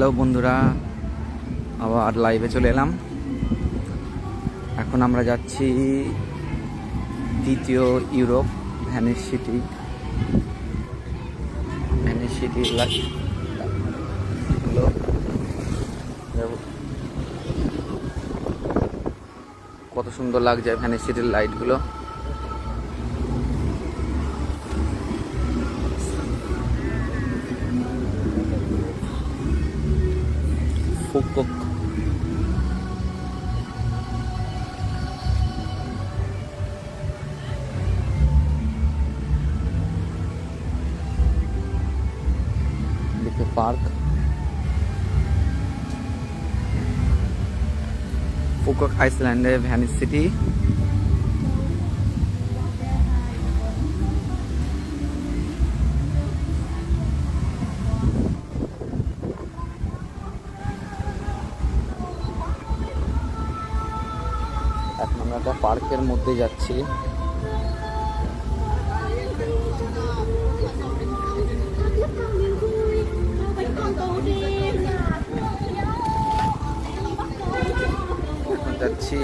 Hello বন্ধুরা, আবার লাইভে চলে এলাম। এখন আমরা যাচ্ছি দ্বিতীয় Europe Venice city Venice city কত সুন্দর লাগছে ভ্যানিস সিটির লাইটগুলো ফুকক দেখে পার্ক ফুকক আইসল্যান্ডে ভ্যানিস সিটি পার্কের মধ্যে যাচ্ছি। যাচ্ছি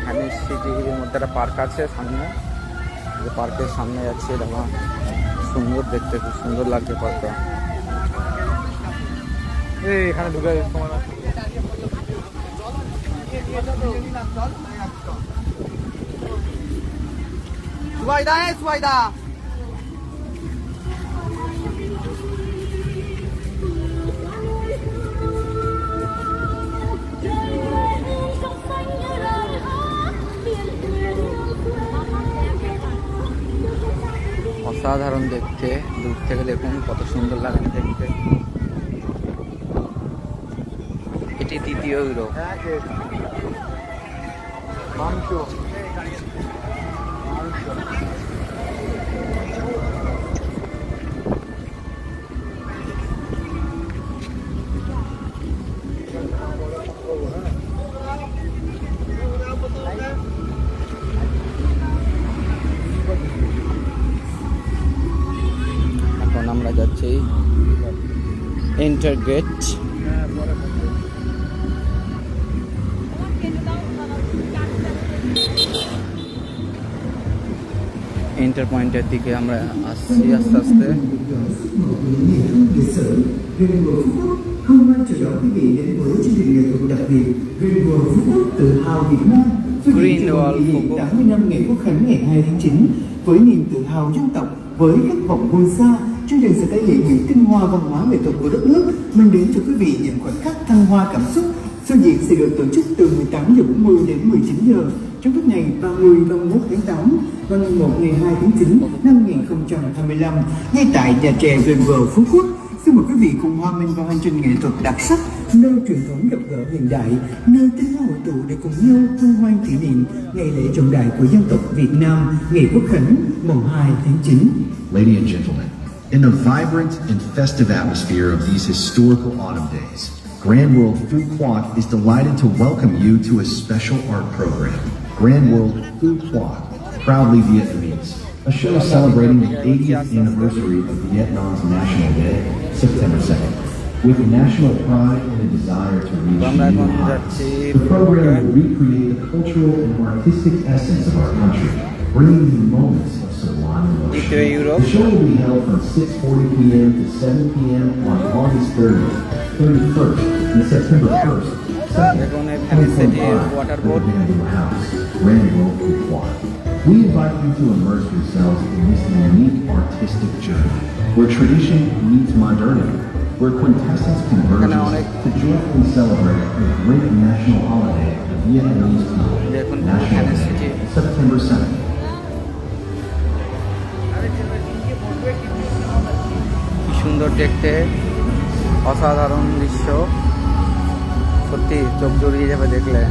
ভ্যানিস সিটির মধ্যে একটা পার্ক আছে সামনে। যে পার্কের সামনে যাচ্ছি দেখো সুন্দর দেখতে, খুব সুন্দর লাগছে পার্কটা। এখানে ঢুকে তোমার সুবাইদা এ সুবাইদা অসাধারণ দেখতে দূর থেকে দেখুন কত সুন্দর লাগে দেখতে। এটি তৃতীয় ইউরোপ। ইন্টার গেট ইন্টার পয়েন্টের দিকে আমরা আসছি আস্তে আস্তে lịch sử Green World Phú Quốc không mang chờ đón quý vị đến với chương trình nghệ thuật đặc biệt Green World Phú Quốc tự hào Việt Nam với Green chương trình World kỷ Phú niệm Quốc. 80 năm ngày quốc khánh ngày 2 tháng 9 với niềm tự hào dân tộc với khát vọng vươn xa chương trình sẽ thể hiện những tinh hoa văn hóa nghệ thuật của đất nước mang đến cho quý vị những khoảnh khắc thăng hoa cảm xúc Sự diễn sẽ được tổ chức từ 18 giờ 40 đến 19 giờ trong các ngày 30 31 tháng 8 và ngày 1 ngày 2 tháng 9 năm 2025 ngay tại nhà trẻ Green Phú Quốc. Xin mời quý vị cùng hòa mình vào hành trình nghệ thuật đặc sắc, nơi truyền thống gặp gỡ hiện đại, nơi tinh hoa hội tụ để cùng nhau hân hoan kỷ niệm ngày lễ trọng đại của dân tộc Việt Nam, ngày Quốc khánh mùng 2 tháng 9. Ladies and gentlemen, In the vibrant and festive atmosphere of these historical autumn days, Grand World Food Quad is delighted to welcome you to a special art program. Grand World Food Quad, proudly Vietnamese, a show celebrating the 80th anniversary of Vietnam's National Day, September 2nd. With national pride and a desire to reach new heights, the program will recreate the cultural and artistic essence of our country, bringing you moments the show will be held from 6.40 p.m. to 7 p.m. on August 30th, 31st, and September 1st. They're going to have water board. We invite you to immerse yourselves in this unique artistic journey where tradition meets modernity, where quintessence converges to joyfully celebrate the great national holiday of Vietnamese people, National Day, September 7th. দেখতে অসাধারণ দৃশ্য। সত্যি চোখ জড়িয়ে যাবে দেখলে।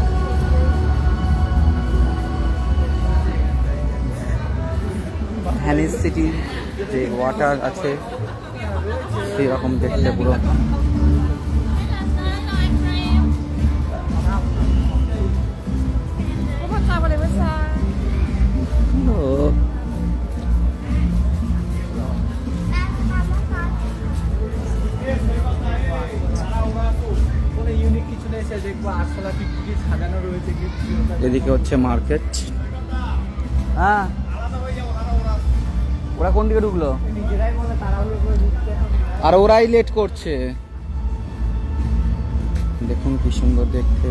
Venice city যে water আছে সেই রকম দেখতে পুরো। এদিকে হচ্ছে মার্কেট। হ্যাঁ। ওরা কোন দিকে ঢুকলো? আর ওরাই লেট করছে। দেখুন কি সুন্দর দেখতে।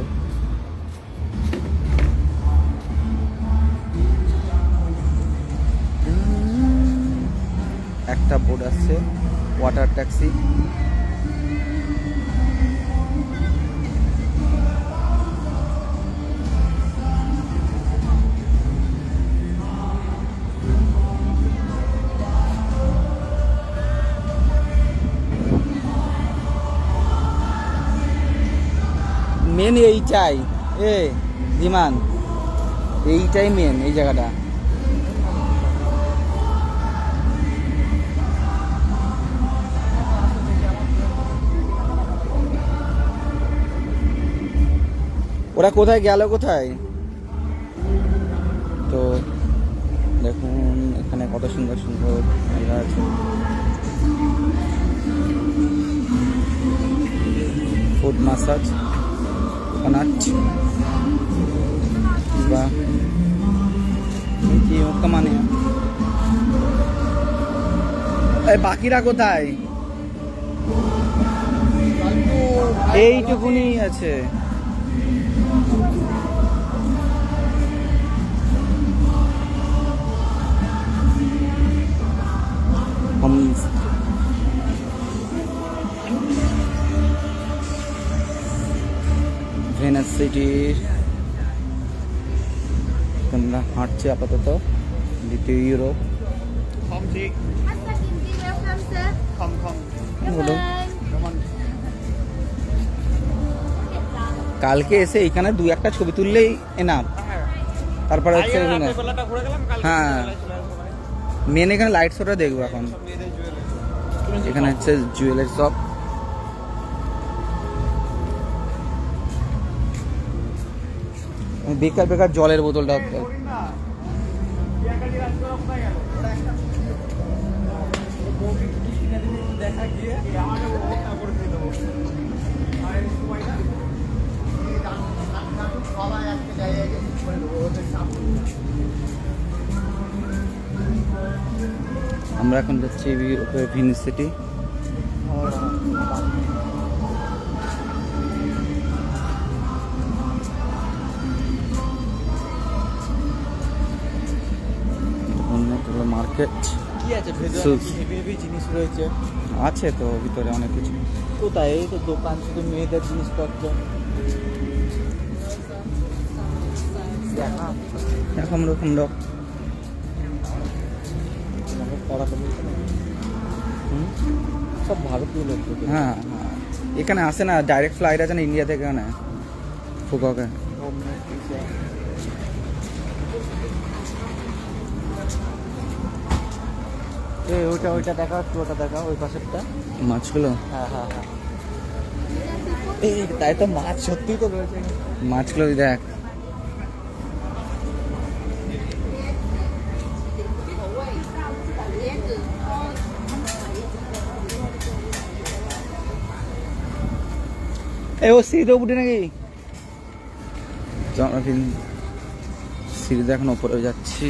একটা বোর্ড আছে ওয়াটার ট্যাক্সি মেন এইটাই। এ, বিমান। এইটাই মেন এই জায়গাটা। ওরা কোথায় গেল কোথায়? তো, দেখুন, এখানে কত সুন্দর সুন্দর জায়গা আছে। ফুড মাসাজ কোকোনাট কি ওকা এই বাকিরা কোথায়? এইটুকুনি আছে। ভেনাস সিটির তোমরা হাঁটছে আপাতত দ্বিতীয় Europe. Welcome sir. Come, come. বলো। Come on. কালকে এসে এখানে দু একটা ছবি তুললেই এনাফ তারপরে হচ্ছে হ্যাঁ। মেন এখানে লাইট শোটা দেখব এখন। এখানে হচ্ছে জুয়েলারি শপ বেকার বেকার জলের বোতলটা। আমরা এখন যাচ্ছি ইউরোপের মার্কেট কি আছে? ভেতরে. হেভি হেভি জিনিস রয়েছে? আছে তো ভিতরে অনেক কিছু। কোথায়? এই তো দোকান শুধু মেয়েদের জিনিসপত্র। এরকম রকম রক? সব ভারতীয় লোক হ্যাঁ হ্যাঁ। এখানে আসে না ডাইরেক্ট ফ্লাইট আছে না ইন্ডিয়া থেকে এখানে ফুককে। এই ওইটা ওইটা দেখা ওটা দেখা ওই পাশেরটা। মাছগুলো? হ্যাঁ হ্যাঁ হ্যাঁ। এই তাই তো মাছ সত্যি তো রয়েছে। মাছগুলো দেখ। এ ও সিঁড়িতে উঠে নাকি? আমরা সিঁড়িতে এখন ওপরে যাচ্ছি।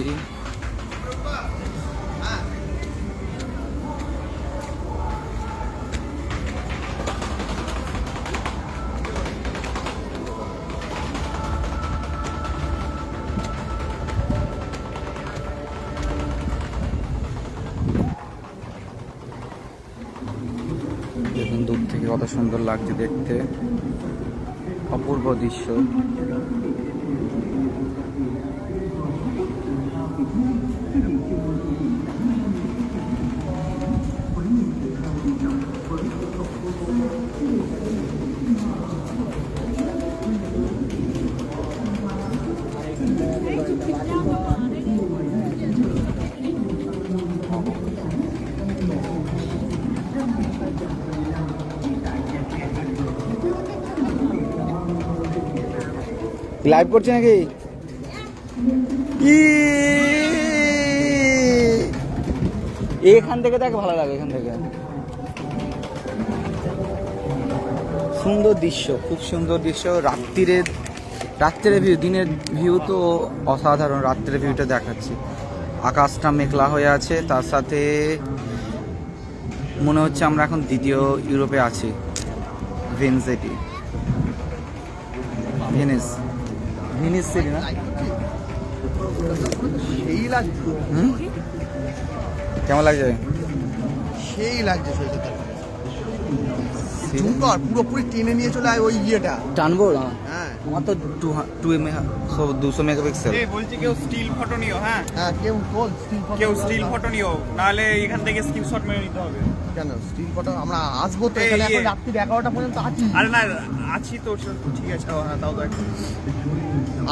সুন্দর লাগছে দেখতে। অপূর্ব দৃশ্য। লাইভ করছে নাকি! এখান থেকে দেখ ভালো লাগে এখান থেকে সুন্দর দৃশ্য খুব সুন্দর দৃশ্য রাত্রিরে রাত্রের ভিউ দিনের ভিউ তো অসাধারণ রাত্রের ভিউটা দেখাচ্ছি আকাশটা মেঘলা হয়ে আছে তার সাথে মনে হচ্ছে আমরা এখন দ্বিতীয় ইউরোপে আছি ভেনসিটি ভেনিস ভেনিস না। সেই লাগছে। কেমন লাগছে? সেই লাগছে সৈকত ঝুমকর পুরোপুরি টেনে নিয়ে চলে আয় ওই ইয়েটা। টানবো না হ্যাঁ। আমার তো টু টু এম দুশো মেগাপিক্সেল। বলছি কেউ স্টিল ফটো নিও হ্যাঁ? হ্যাঁ কেউ বল স্টিল ফটো কেউ স্টিল ফটো নিও নাহলে এখান থেকে স্ক্রিনশট মেরে নিতে হবে। কেন? স্টিল ফটো আমরা আসব তো এখানে এখন ইয়ে। রাত্রি এগারোটা পর্যন্ত আছি। আরে না আছি তো ঠিক আছে। ও হ্যাঁ তাও দেখ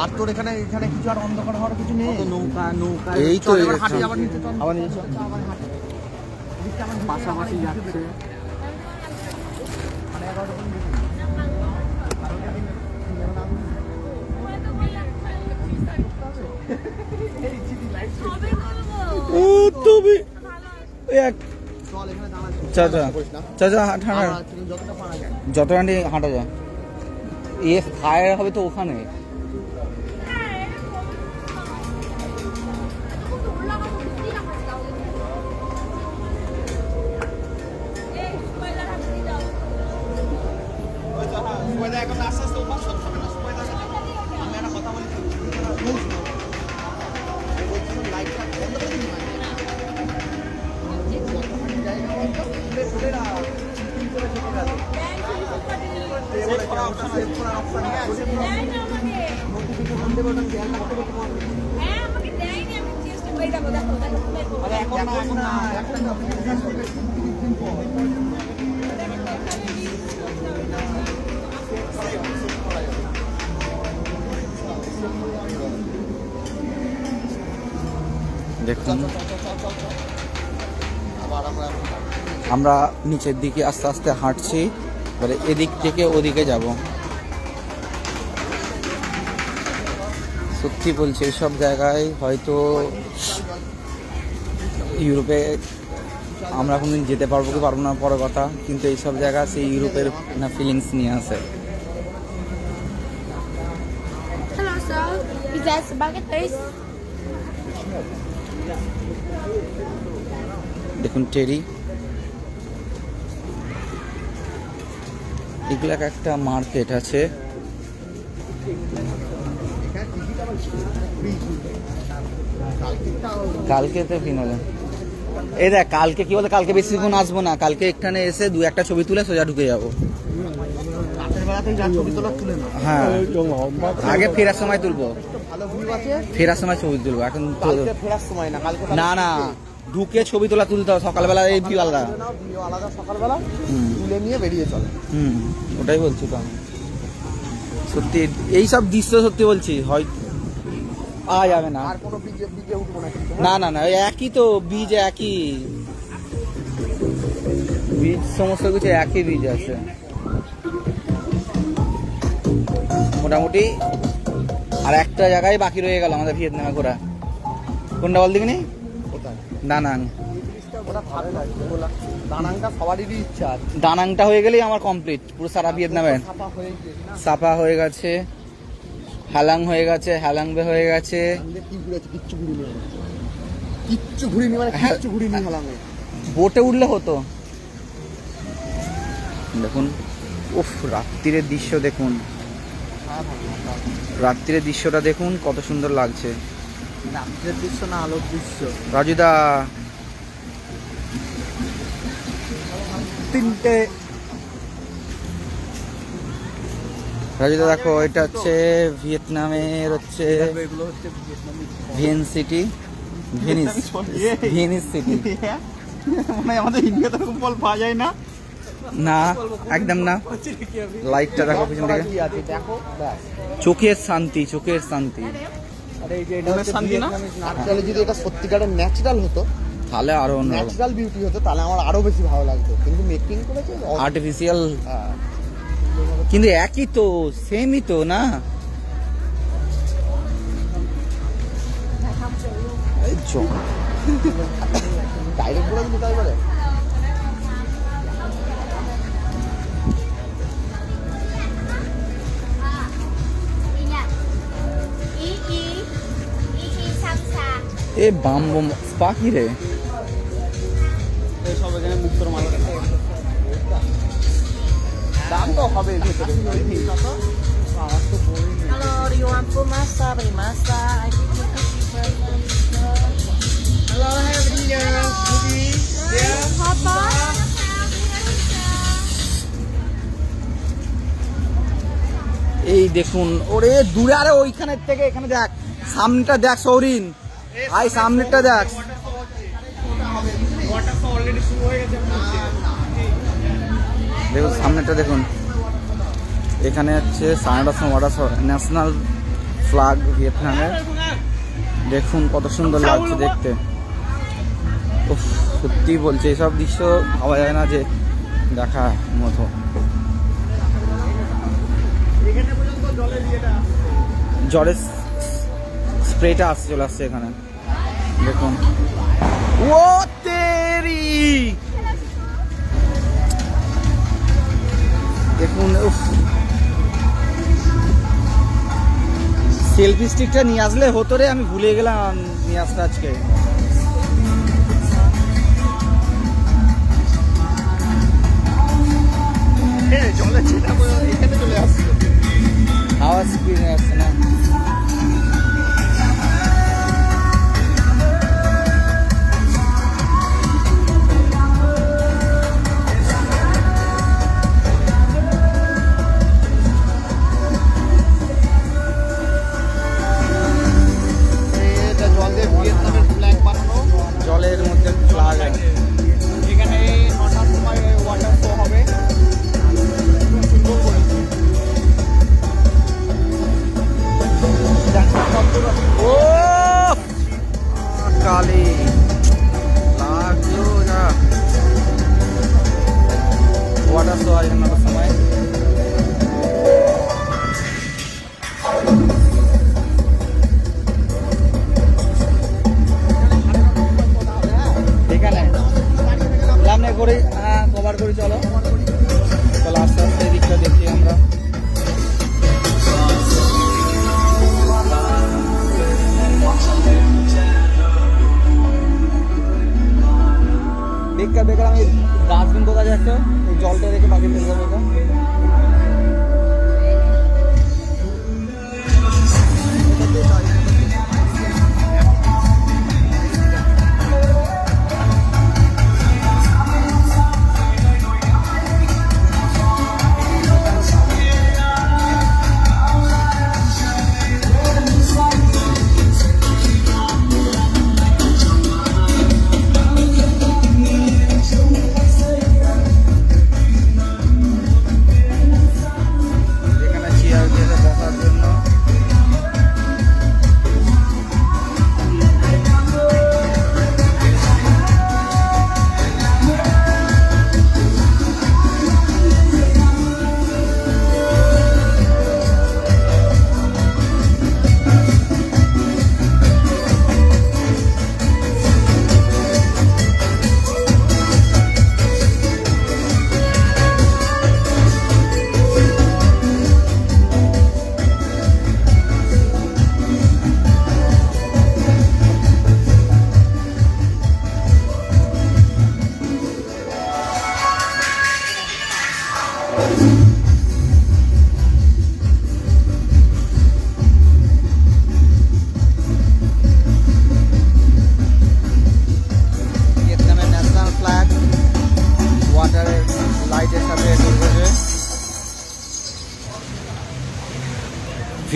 আর তোর এখানে এখানে কিছু আর অন্ধকার হওয়ার কিছু নেই? নৌকা নৌকা। এই তো হাঁটি আবার নিচে চল। আবার নিয়ে চল। পাশাপাশি যাচ্ছে। ও তবে এক চল এখানে দাঁড়াচ্ছি চা চা চা চা হাঁট যতটা হাঁটা যায়। এ ফায়ার হবে তো ওখানে। দেখুন। আমরা নিচের দিকে আস্তে আস্তে হাঁটছি, এবারে এদিক থেকে ওদিকে যাব। সত্যি বলছি, এইসব জায়গায় হয়তো ইউরোপে আমরা কোনদিন যেতে পারব কি পারব না পরে কথা। কিন্তু এইসব জায়গা সেই ইউরোপের না ফিলিংস নিয়ে আসে? দেখুন টেরি। এগুলো একটা মার্কেট আছে। কালকে তো ফিনালে এই দেখ কালকে কি বলে কালকে বেশিক্ষণ আসব না কালকে এখানে এসে দু একটা ছবি তুলে সোজা ঢুকে যাব। হ্যাঁ আগে ফেরার সময় তুলবো। ফেরার সময় ছবি তুলবো এখন না না ঢুকে ছবি তোলা তুলতে হবে সকালবেলা এই ভিউ আলাদা। আলাদা সকালবেলা তুলে নিয়ে বেরিয়ে চলে। হুম ওটাই বলছি তো আমি। সত্যি এই সব দৃশ্য সত্যি বলছি হয় পাওয়া যাবে না। আর কোনো বিজে বিজে উঠবো না কিন্তু না না না একই তো বীজ একই বীজ সমস্ত কিছু একই বীজ আছে। মোটামুটি। আর একটা জায়গায় বাকি রয়ে গেল আমাদের ভিয়েতনামে ঘোরা। কোনটা বল দিবি কোথায়? দানাং। দানাংটা হয়ে গেলেই আমার কমপ্লিট পুরো সারা ভিয়েতনামে। হয়ে সাপা হয়ে গেছে। হ্যালাং হয়ে গেছে হ্যালাংবে হয়ে গেছে। কিচ্ছু ঘুরিনি কিচ্ছু ঘুরিনি মানে হ্যাঁ। কিচ্ছু ঘুরিনি হলাম বোটে উঠলে হতো। দেখুন উফ রাত্রিরের দৃশ্য দেখুন। রাত্রিরের দৃশ্যটা দেখুন কত সুন্দর লাগছে। রাত্রের দৃশ্য না আলোর দৃশ্য? রাজুদা। তিনটে রাজুদা দেখো এটা হচ্ছে ভিয়েতনামের হচ্ছে ভিয়েন সিটি ভেনিস ভেনিস সিটি। মানে আমাদের ইন্ডিয়াতে এরকম ফল পাওয়া যায় না। না একদম না। লাইটটা দেখো পিছন থেকে কি আছে চোখের শান্তি চোখের শান্তি। আরে এই যে এটা মনের হচ্ছে শান্তি না? অ্যাকচুয়ালি যদি এটা সত্যিকারের ন্যাচারাল হতো তাহলে আরও অন্য ন্যাচারাল বিউটি হতো তাহলে আমার আরও বেশি ভালো লাগতো। কিন্তু মেকিং করেছে আর্টিফিশিয়াল। কিন্তু একই তো সেমই তো না? এ বাম বাম পাখি রে। সব এখানে মুক্তর মালা তো হবে ভেতরে. Yeah. এই দেখুন ওরে দূরে আরে ওইখানের থেকে এখানে দেখ সামনেটা দেখ সৌরিন আই সামনেটা দেখ দেখুন সামনেটা দেখুন এখানে হচ্ছে সাড়ে ওয়াটার ন্যাশনাল ফ্ল্যাগ ভিয়েতনামের দেখুন কত সুন্দর লাগছে দেখতে। উফ, সত্যি বলছে এসব দৃশ্য ভাবা যায় না যে দেখা মতো। জলের স্প্রেটা আসছে চলে আসছে এখানে। দেখুন। ও তেরি! দেখুন সেলফি স্টিকটা নিয়ে আসলে হতো রে আমি ভুলে গেলাম নিয়ে আসতে আজকে। জলের ছেটা এখানে চলে আসছে। হাওয়া স্পিড আসছে না? করে। হ্যাঁ কভার করে চলো। চলো আস্তে আস্তে এদিকটা দেখি আমরা। বেকার দেখলাম এই ডাস্টবিন কোথায় যাচ্ছে? এই জলটা রেখে বাকি ফেলে দেবো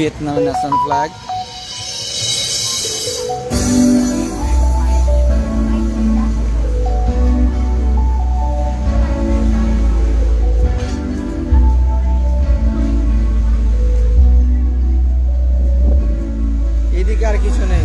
ভিয়েতনামের ন্যাশনাল ফ্ল্যাগ এদিকে আর কিছু নেই।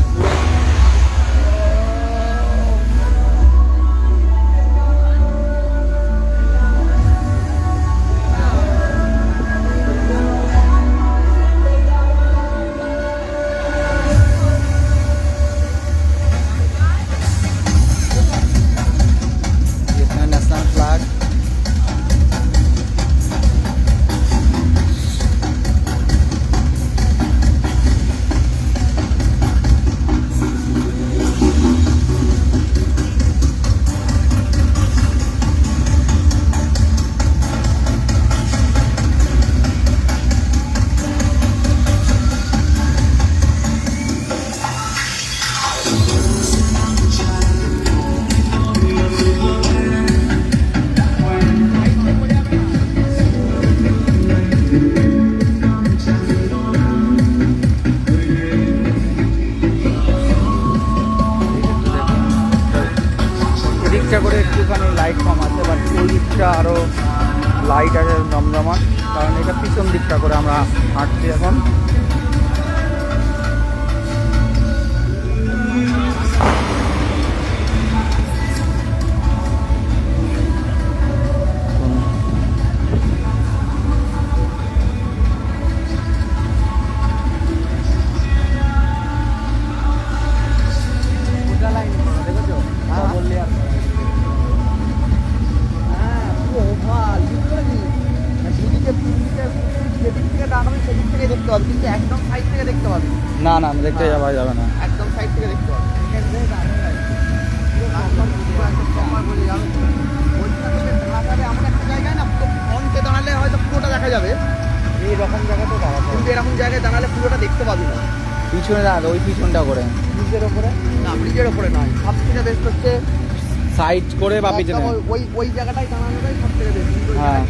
সাইড করে বা পিছনে। ওই- ওই জায়গাটাই দাঁড়ানোটাই সব থেকে ওই হ্যাঁ।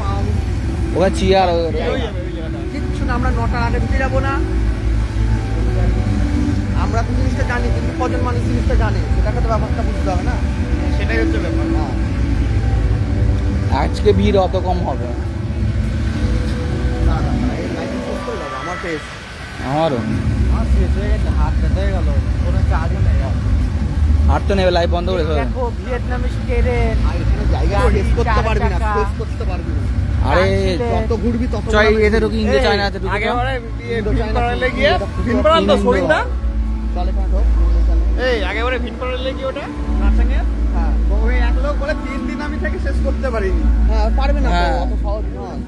ওখানে চেয়ার কিচ্ছু না আমরা নটার আগে ঢুকে যাব না। আমরা তো জিনিসটা জানি কিন্তু কজন মানুষ জিনিসটা জানে? সেটাকে তো ব্যাপারটা বুঝতে হবে না। সেটাই হচ্ছে ব্যাপার। হ্যাঁ। আজকে ভিড় অত কম হবে। আমারও। আমার শেষ হয়ে গেছে হাত ব্যথা হয়ে গেল কোনো চার্জও নেই আর। তো নেবে লাইভ বন্ধ করে দেবে। দেখো ভিয়েতনামিস ট্রেন জায়গা গাড়ি, করতে পারবি না চাকা। করতে পারবি না আরে যত ঘুরবি তত চয় ঘোরাবে। এদেরও কি ইন্দো এই, চায়না আছে ঢুকে আগে যাও। বারে ভিন পাড়ালে গিয়ে ভিন পাড়াল তো ইন্দো। না চল এখানে এই আগে বারে ভিন পাড়ালে গিয়ে ওটা নার্সিংয়ে হ্যাঁ ওই এক লোক বলে তিন দিন আমি থেকে শেষ করতে পারিনি হ্যাঁ পারবে না তো, হ্যাঁ। অত সহজ নয়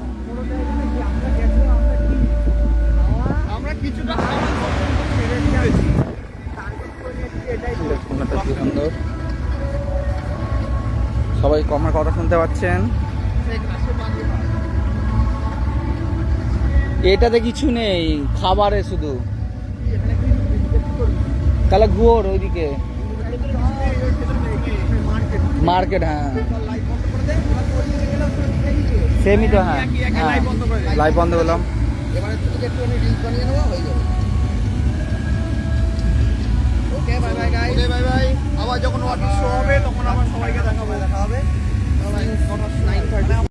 কমের কথা শুনতে পাচ্ছেন। এটাতে কিছু নেই খাবারে শুধু? তাহলে ঘোর ওইদিকে। মার্কেট হ্যাঁ। সেমই তো হ্যাঁ। একই, একই, বন্ধ লাইভ বন্ধ করলাম। এবারে থেকে একটু আমি রিলস বানিয়ে নেব হয়ে যাবে okay bye bye guys okay bye bye আবার যখন ওয়াটার শো হবে। তখন আবার নাইন নাইন থার্টি